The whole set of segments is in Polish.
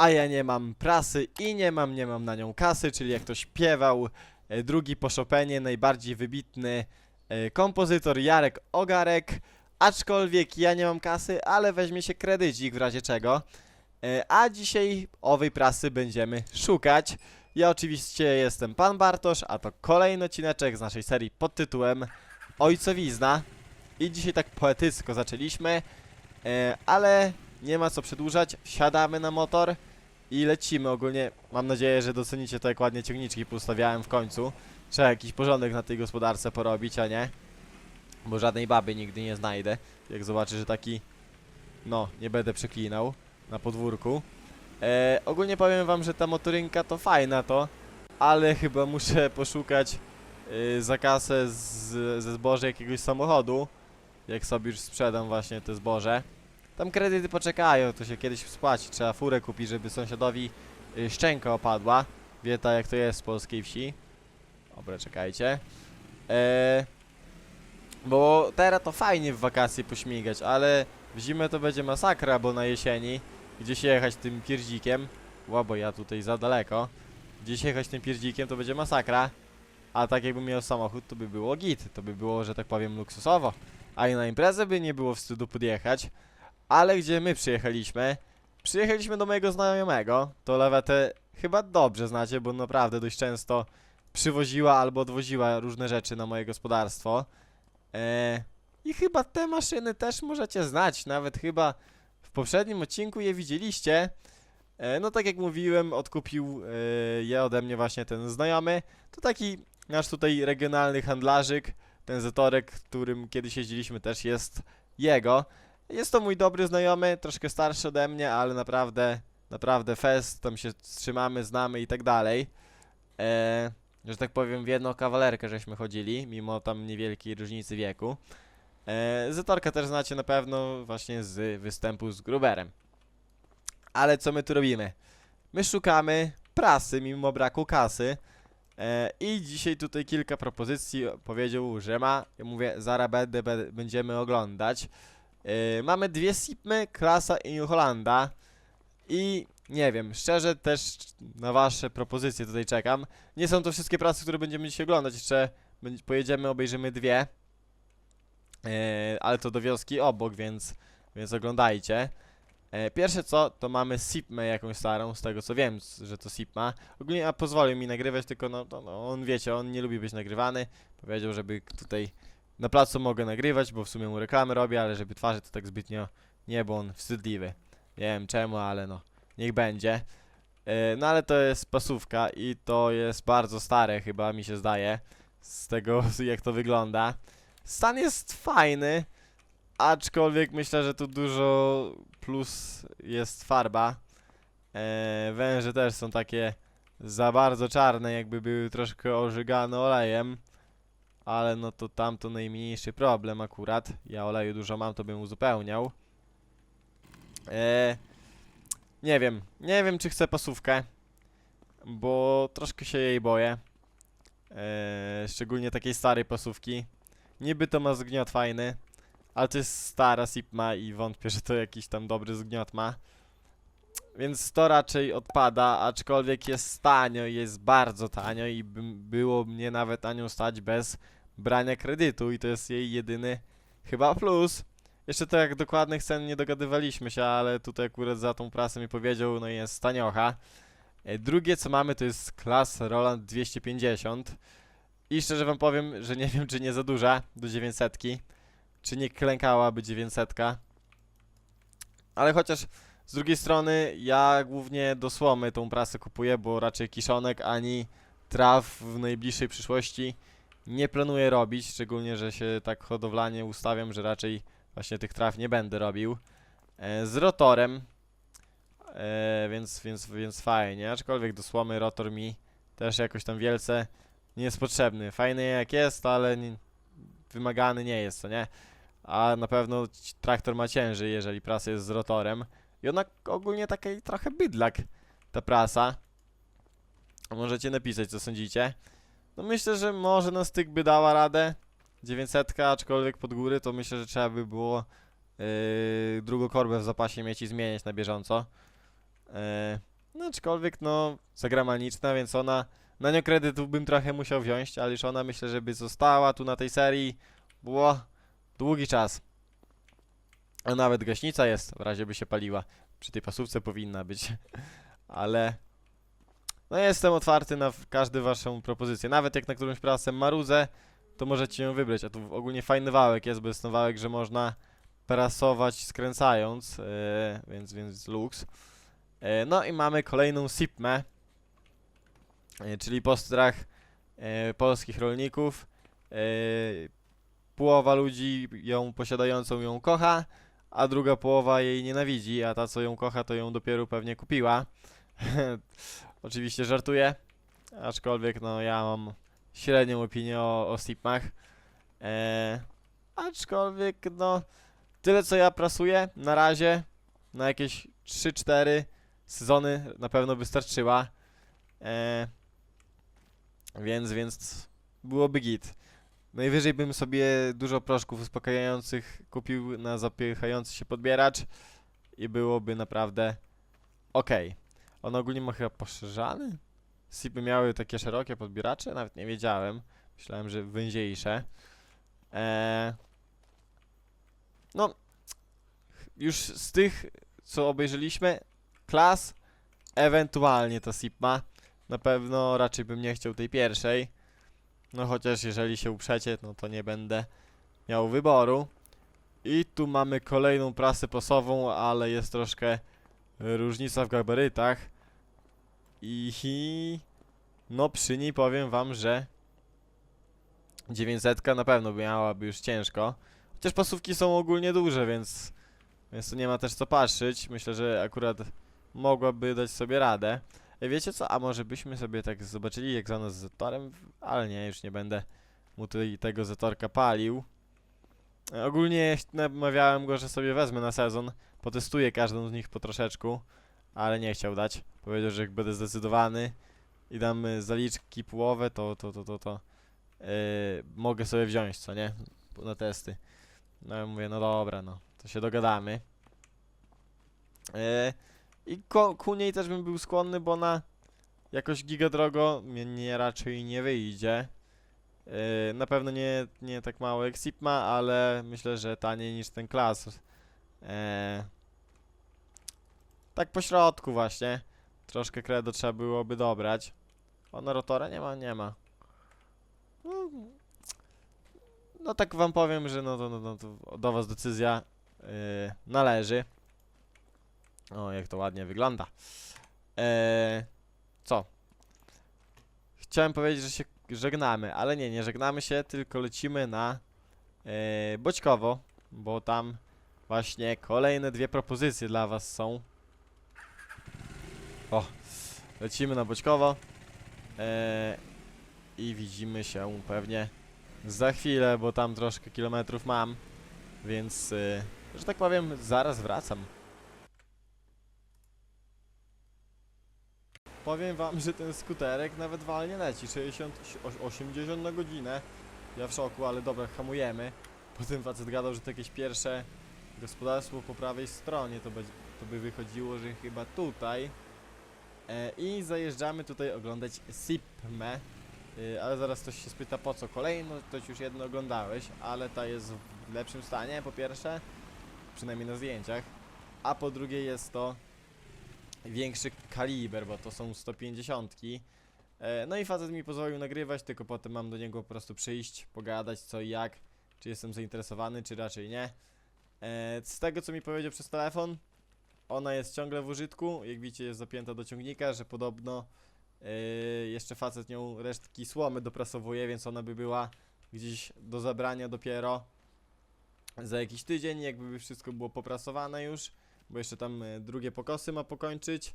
a ja nie mam prasy i nie mam, nie mam na nią kasy, czyli jak to śpiewał e, drugi po Chopinie, najbardziej wybitny e, kompozytor Jarek Ogarek, aczkolwiek ja nie mam kasy, ale weźmie się kredycik w razie czego. E, A dzisiaj owej prasy będziemy szukać. Ja oczywiście jestem Pan Bartosz, a to kolejny odcineczek z naszej serii pod tytułem Ojcowizna. I dzisiaj tak poetycko zaczęliśmy, ale nie ma co przedłużać. Wsiadamy na motor i lecimy. Ogólnie mam nadzieję, że docenicie to, jak ładnie ciągniczki postawiałem w końcu. Trzeba jakiś porządek na tej gospodarce porobić, a nie? Bo żadnej baby nigdy nie znajdę. Jak zobaczę, że taki... No, nie będę przeklinał na podwórku. E, ogólnie powiem wam, że ta motorynka to fajna to, ale chyba muszę poszukać y, za kasę z, ze zboża jakiegoś samochodu, jak sobie już sprzedam właśnie te zboże. Tam kredyty poczekają, to się kiedyś spłaci, trzeba furę kupić, żeby sąsiadowi y, szczęka opadła. Wie ta jak to jest w polskiej wsi. Dobra, czekajcie. E, bo teraz to fajnie w wakacje pośmigać, ale w zimę to będzie masakra, bo na jesieni gdzieś jechać tym pierdzikiem. Ła, bo ja tutaj za daleko. Gdzieś jechać tym pierdzikiem to będzie masakra. A tak jakbym miał samochód, to by było git. To by było, że tak powiem, luksusowo. A i na imprezę by nie było wstydu podjechać. Ale gdzie my przyjechaliśmy? Przyjechaliśmy do mojego znajomego. To lewetę chyba dobrze znacie, bo naprawdę dość często przywoziła albo odwoziła różne rzeczy na moje gospodarstwo. Eee, I chyba te maszyny też możecie znać. Nawet chyba w poprzednim odcinku je widzieliście. E, no tak jak mówiłem, odkupił e, je ode mnie właśnie ten znajomy. To taki nasz tutaj regionalny handlarzyk. Ten Zetorek, którym kiedyś jeździliśmy też jest jego. Jest to mój dobry znajomy, troszkę starszy ode mnie, ale naprawdę, naprawdę fest, tam się trzymamy, znamy i tak dalej. E, że tak powiem, w jedną kawalerkę żeśmy chodzili, mimo tam niewielkiej różnicy wieku. E, też znacie na pewno właśnie z występu z Gruberem. Ale co my tu robimy? My szukamy prasy mimo braku kasy. E, I dzisiaj tutaj kilka propozycji powiedział, że ma. Ja mówię, zaraz będę, będziemy oglądać. E, mamy dwie SIPmy, Klasa i New Hollanda. I nie wiem, szczerze też na wasze propozycje tutaj czekam. Nie są to wszystkie prasy, które będziemy dzisiaj oglądać. Jeszcze pojedziemy, obejrzymy dwie. E, ale to do wioski obok, więc, więc oglądajcie. E, pierwsze co, to mamy SIPMę jakąś starą, z tego co wiem, że to SIPMA. Ogólnie a pozwolił mi nagrywać, tylko no, no on wiecie, on nie lubi być nagrywany. Powiedział, żeby tutaj na placu mogę nagrywać, bo w sumie mu reklamy robię, ale żeby twarzy to tak zbytnio nie, bo on wstydliwy. Nie wiem czemu, ale no, niech będzie. E, no ale to jest pasówka i to jest bardzo stare chyba, mi się zdaje, z tego jak to wygląda. Stan jest fajny, aczkolwiek myślę, że tu dużo plus jest farba. E, węże też są takie za bardzo czarne, jakby były troszkę ożygane olejem. Ale no to tam to najmniejszy problem akurat. Ja oleju dużo mam, to bym uzupełniał. E, nie wiem, nie wiem czy chcę pasówkę, bo troszkę się jej boję. E, szczególnie takiej starej pasówki. Niby to ma zgniot fajny, ale to jest stara SIPMA i wątpię, że to jakiś tam dobry zgniot ma. Więc to raczej odpada, aczkolwiek jest tanio jest bardzo tanio i bym, było mnie nawet tanio stać bez brania kredytu i to jest jej jedyny chyba plus. Jeszcze to jak dokładnych cen nie dogadywaliśmy się, ale tutaj akurat za tą prasę mi powiedział, no i jest taniocha. E, Drugie co mamy to jest klas Roland 250 i szczerze wam powiem, że nie wiem czy nie za duża do 900, czy nie klękałaby 900. Ale chociaż z drugiej strony ja głównie do słomy tą prasę kupuję, bo raczej kiszonek ani traw w najbliższej przyszłości nie planuję robić, szczególnie, że się tak hodowlanie ustawiam, że raczej właśnie tych traw nie będę robił. E, z rotorem, e, więc, więc, więc fajnie, aczkolwiek do słomy rotor mi też jakoś tam wielce nie jest potrzebny. Fajny jak jest, ale wymagany nie jest, co nie? A na pewno traktor ma ciężej, jeżeli prasa jest z rotorem. I ona ogólnie taki trochę bydlak, ta prasa. Możecie napisać, co sądzicie. No myślę, że może na styk by dała radę. 900, aczkolwiek pod góry, to myślę, że trzeba by było yy, drugą korbę w zapasie mieć i zmieniać na bieżąco. Yy, aczkolwiek no zagraniczna, więc ona na nią kredytu bym trochę musiał wziąć, ale już ona myślę, żeby została tu na tej serii. Było długi czas. A nawet gaśnica jest, w razie by się paliła. Przy tej pasówce powinna być. Ale no jestem otwarty na każdą waszą propozycję. Nawet jak na którąś prasę marudzę, to możecie ją wybrać. A tu ogólnie fajny wałek jest, bo jest ten wałek, że można prasować skręcając, yy, więc, więc luks. E, No i mamy kolejną SIPMę, e, czyli postrach e, polskich rolników. E, Połowa ludzi ją posiadającą ją kocha, a druga połowa jej nienawidzi, a ta co ją kocha to ją dopiero pewnie kupiła. Oczywiście żartuję, aczkolwiek no ja mam średnią opinię o, o SIPMach. E, aczkolwiek no tyle co ja prasuję na razie na jakieś 3-4 sezony na pewno wystarczyła. E, więc, więc byłoby git. Najwyżej bym sobie dużo proszków uspokajających kupił na zapychający się podbieracz i byłoby naprawdę ok. On ogólnie ma chyba poszerzany? Sipy miały takie szerokie podbieracze? Nawet nie wiedziałem. Myślałem, że węziejsze. Eee, no, już z tych, co obejrzeliśmy, klas, ewentualnie ta Sipma. Na pewno raczej bym nie chciał tej pierwszej. No chociaż jeżeli się uprzecie, no to nie będę miał wyboru. I tu mamy kolejną prasę pasową, ale jest troszkę różnica w gabarytach. I no przy niej powiem wam, że 900 na pewno miałaby już ciężko. Chociaż pasówki są ogólnie duże, więc, więc tu nie ma też co patrzeć. Myślę, że akurat mogłaby dać sobie radę. E, Wiecie co? A może byśmy sobie tak zobaczyli jak za z Zetorem? Ale nie, już nie będę mu tutaj tego Zetorka palił. E, Ogólnie namawiałem go, że sobie wezmę na sezon. Potestuję każdą z nich po troszeczku, ale nie chciał dać. Powiedział, że jak będę zdecydowany i dam zaliczki połowę, to to to to to yy, mogę sobie wziąć, co nie? Na testy. No ja mówię, no dobra, no, to się dogadamy. Yy, I ko- ku niej też bym był skłonny, bo ona jakoś gigadrogo mnie nie raczej nie wyjdzie. Yy, na pewno nie, nie tak mało jak Sipma, ale myślę, że taniej niż ten klas. Yy, tak po środku właśnie. Troszkę kredo trzeba byłoby dobrać. Ona rotora nie ma? Nie ma. No, no tak wam powiem, że no to, no, no, to do was decyzja yy, należy. O, jak to ładnie wygląda. Eee, co? Chciałem powiedzieć, że się żegnamy, ale nie, nie żegnamy się, tylko lecimy na e, Boćkowo, bo tam właśnie kolejne dwie propozycje dla was są. O, lecimy na Boćkowo e, i widzimy się pewnie za chwilę, bo tam troszkę kilometrów mam, więc, e, że tak powiem, zaraz wracam. Powiem wam, że ten skuterek nawet walnie leci 60, oś- 80 na godzinę. Ja w szoku, ale dobra, hamujemy. Potem facet gadał, że to jakieś pierwsze gospodarstwo po prawej stronie to, będzie, to by wychodziło, że chyba tutaj. E, I zajeżdżamy tutaj oglądać Sipmę. E, ale zaraz ktoś się spyta po co kolejno, ktoś już jedno oglądałeś, ale ta jest w lepszym stanie po pierwsze, przynajmniej na zdjęciach, a po drugie jest to większy kaliber, bo to są 150. E, no i facet mi pozwolił nagrywać, tylko potem mam do niego po prostu przyjść, pogadać co i jak, czy jestem zainteresowany, czy raczej nie. E, z tego co mi powiedział przez telefon, ona jest ciągle w użytku, jak widzicie jest zapięta do ciągnika, że podobno e, jeszcze facet nią resztki słomy doprasowuje, więc ona by była gdzieś do zabrania dopiero za jakiś tydzień, jakby wszystko było poprasowane już bo jeszcze tam e, drugie pokosy ma pokończyć,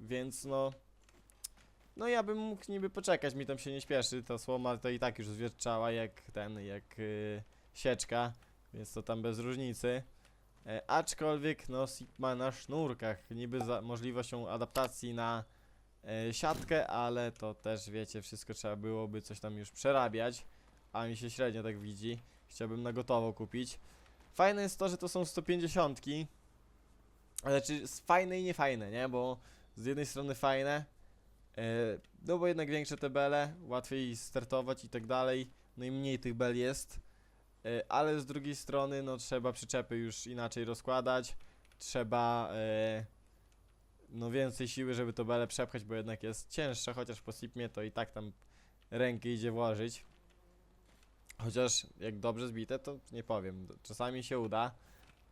więc no... No ja bym mógł niby poczekać, mi tam się nie śpieszy, ta słoma to i tak już zwierczała jak ten, jak y, sieczka, więc to tam bez różnicy. E, aczkolwiek no SIP ma na sznurkach niby za możliwością adaptacji na e, siatkę, ale to też wiecie, wszystko trzeba byłoby coś tam już przerabiać, a mi się średnio tak widzi. Chciałbym na gotowo kupić. Fajne jest to, że to są 150 znaczy, fajne i niefajne, nie? Bo z jednej strony fajne, e, no bo jednak większe te bele, łatwiej startować i tak dalej, no i mniej tych bel jest, ale z drugiej strony no trzeba przyczepy już inaczej rozkładać, trzeba e, no więcej siły, żeby to bele przepchać, bo jednak jest cięższe, chociaż po sipmie to i tak tam rękę idzie włożyć. Chociaż jak dobrze zbite, to nie powiem. Czasami się uda,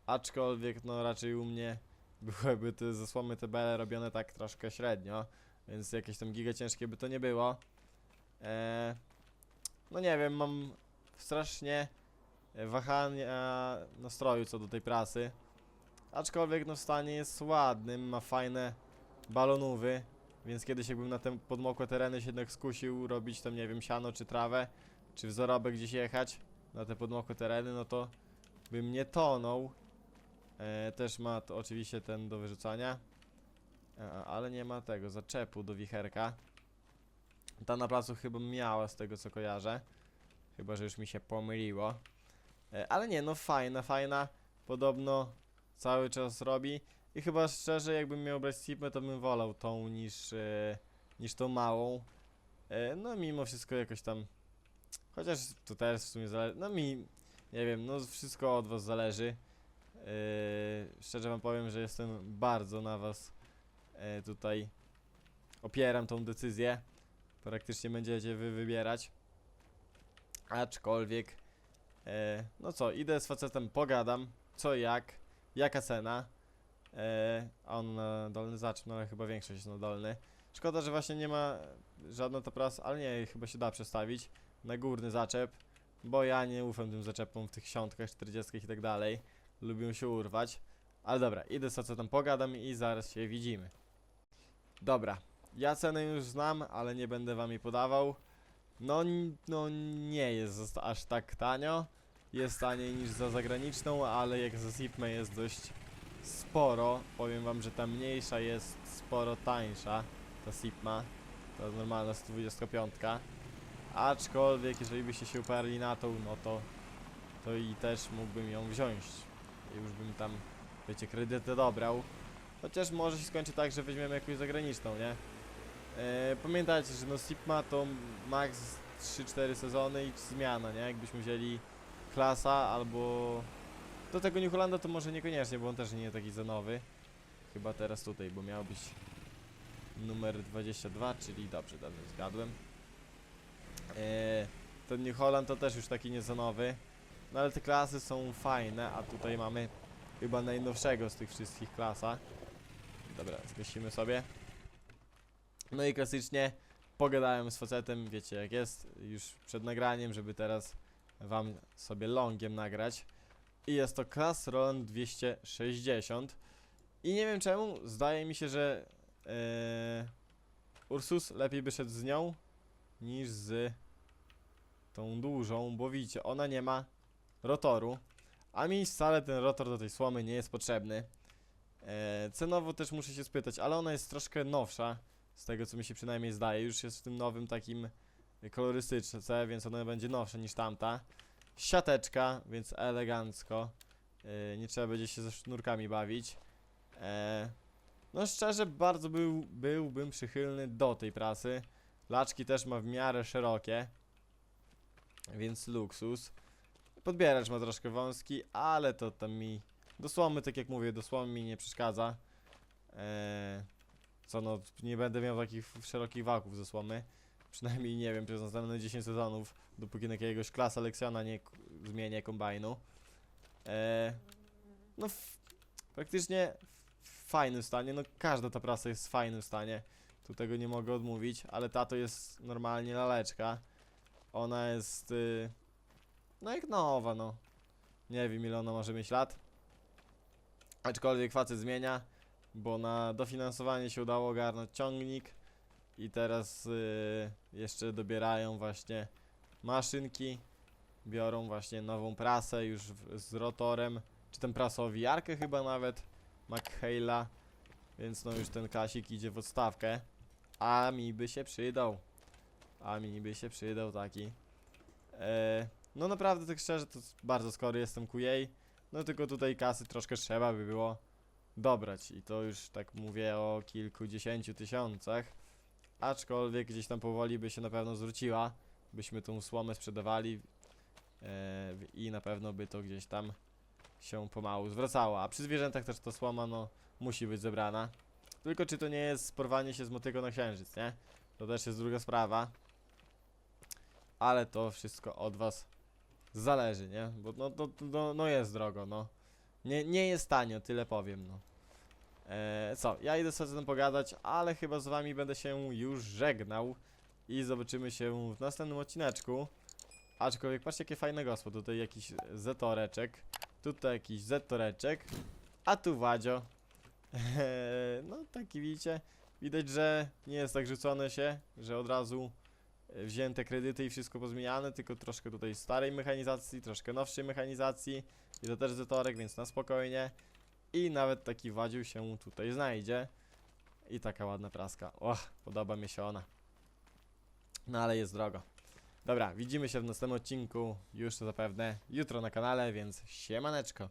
aczkolwiek no raczej u mnie byłyby te zasłomy te bele robione tak troszkę średnio, więc jakieś tam giga ciężkie by to nie było. Eee, no nie wiem, mam strasznie wahania nastroju co do tej prasy. Aczkolwiek no w stanie jest ładnym, ma fajne balonówy, więc kiedyś jakbym na te podmokłe tereny się jednak skusił robić tam nie wiem siano czy trawę, czy w gdzieś jechać na te podmokłe tereny, no to bym nie tonął. E, też ma to oczywiście ten do wyrzucania, e, ale nie ma tego zaczepu do wicherka. Ta na placu chyba miała z tego co kojarzę, chyba że już mi się pomyliło. E, ale nie, no fajna, fajna, podobno cały czas robi i chyba szczerze jakbym miał brać Sipmę to bym wolał tą niż, e, niż tą małą. E, no mimo wszystko jakoś tam Chociaż to też w sumie zależy. No mi, nie wiem, no wszystko od was zależy. Szczerze wam powiem, że jestem bardzo na was tutaj opieram tą decyzję. Praktycznie będziecie wy wybierać. Aczkolwiek, yy, no co, idę z facetem, pogadam, co jak, jaka cena. A on na dolny zaczep, no ale chyba większość na dolny. Szkoda, że właśnie nie ma żadna ta prasa, ale nie, chyba się da przestawić na górny zaczep, bo ja nie ufam tym zaczepom w tych siątkach, 40 i tak dalej. Lubią się urwać. Ale dobra, idę co tam pogadam i zaraz się widzimy. Dobra, ja cenę już znam, ale nie będę wam jej podawał. No, no nie jest aż tak tanio. Jest taniej niż za zagraniczną, ale jak za Zipme jest dość sporo. Powiem wam, że ta mniejsza jest sporo tańsza. Ta Sipma. To normalna 125. Aczkolwiek, jeżeli byście się uparli na tą, no to, to i też mógłbym ją wziąć. Już bym tam, wiecie, kredyty dobrał. Chociaż może się skończy tak, że weźmiemy jakąś zagraniczną, nie? E, pamiętajcie, że no Sipma to max 3-4 sezony i zmiana, nie? Jakbyśmy wzięli klasa albo... Do tego New to może niekoniecznie, bo on też nie taki za nowy. Chyba teraz tutaj, bo miał być numer 22, czyli dobrze, dobrze zgadłem. Eee, ten New Holland to też już taki nieco nowy. No ale te klasy są fajne, a tutaj mamy chyba najnowszego z tych wszystkich klasa. Dobra, zgasimy sobie. No i klasycznie pogadałem z facetem, wiecie jak jest, już przed nagraniem, żeby teraz wam sobie longiem nagrać. I jest to Class Roland 260. I nie wiem czemu, zdaje mi się, że eee, Ursus lepiej by szedł z nią niż z tą dużą, bo widzicie, ona nie ma rotoru, a mi wcale ten rotor do tej słomy nie jest potrzebny. E, cenowo też muszę się spytać, ale ona jest troszkę nowsza, z tego co mi się przynajmniej zdaje, już jest w tym nowym takim kolorystyczce, więc ona będzie nowsza niż tamta. Siateczka, więc elegancko, e, nie trzeba będzie się ze sznurkami bawić. E, no szczerze, bardzo był, byłbym przychylny do tej prasy. Laczki też ma w miarę szerokie. Więc luksus. Podbieracz ma troszkę wąski, ale to tam mi... Dosłownie, tak jak mówię, dosłownie mi nie przeszkadza. Eee, co no, nie będę miał takich szerokich wałków ze słomy. Przynajmniej nie wiem, przez następne 10 sezonów, dopóki na jakiegoś klasa Lexiona nie zmienię kombajnu. Eee, no, praktycznie w fajnym stanie. No, każda ta prasa jest w fajnym stanie. Tu tego nie mogę odmówić, ale ta to jest normalnie laleczka. Ona jest. Y, no jak nowa, no. Nie wiem ile ona może mieć lat. Aczkolwiek facet zmienia, bo na dofinansowanie się udało ogarnąć ciągnik. I teraz y, jeszcze dobierają właśnie maszynki. Biorą właśnie nową prasę już w, z rotorem. Czy ten prasowiarkę chyba nawet. McHale'a. Więc no już ten kasik idzie w odstawkę. A mi by się przydał. A mi by się przydał taki. E, no naprawdę tak szczerze to bardzo skory jestem ku jej. No tylko tutaj kasy troszkę trzeba by było. Dobrać. I to już tak mówię o kilkudziesięciu tysiącach. Aczkolwiek gdzieś tam powoli by się na pewno zwróciła. Byśmy tą słomę sprzedawali. E, I na pewno by to gdzieś tam się pomału zwracało. A przy zwierzętach też ta słoma no musi być zebrana. Tylko czy to nie jest porwanie się z motyką na księżyc, nie? To też jest druga sprawa. Ale to wszystko od was zależy, nie? Bo no, to, no jest drogo, no. Nie, nie jest tanio, tyle powiem, no. Eee, co, ja idę sobie z tym pogadać, ale chyba z wami będę się już żegnał i zobaczymy się w następnym odcineczku. Aczkolwiek patrzcie jakie fajne gospo, tutaj jakiś zetoreczek, tutaj jakiś zetoreczek, a tu Wadzio. Eee, no taki widzicie, widać, że nie jest tak rzucone się, że od razu e, wzięte kredyty i wszystko pozmieniane, tylko troszkę tutaj starej mechanizacji, troszkę nowszej mechanizacji i to też zetorek, więc na spokojnie. I nawet taki wadził się tutaj znajdzie. I taka ładna praska. Och, podoba mi się ona. No ale jest drogo. Dobra, widzimy się w następnym odcinku, już to zapewne jutro na kanale, więc siemaneczko.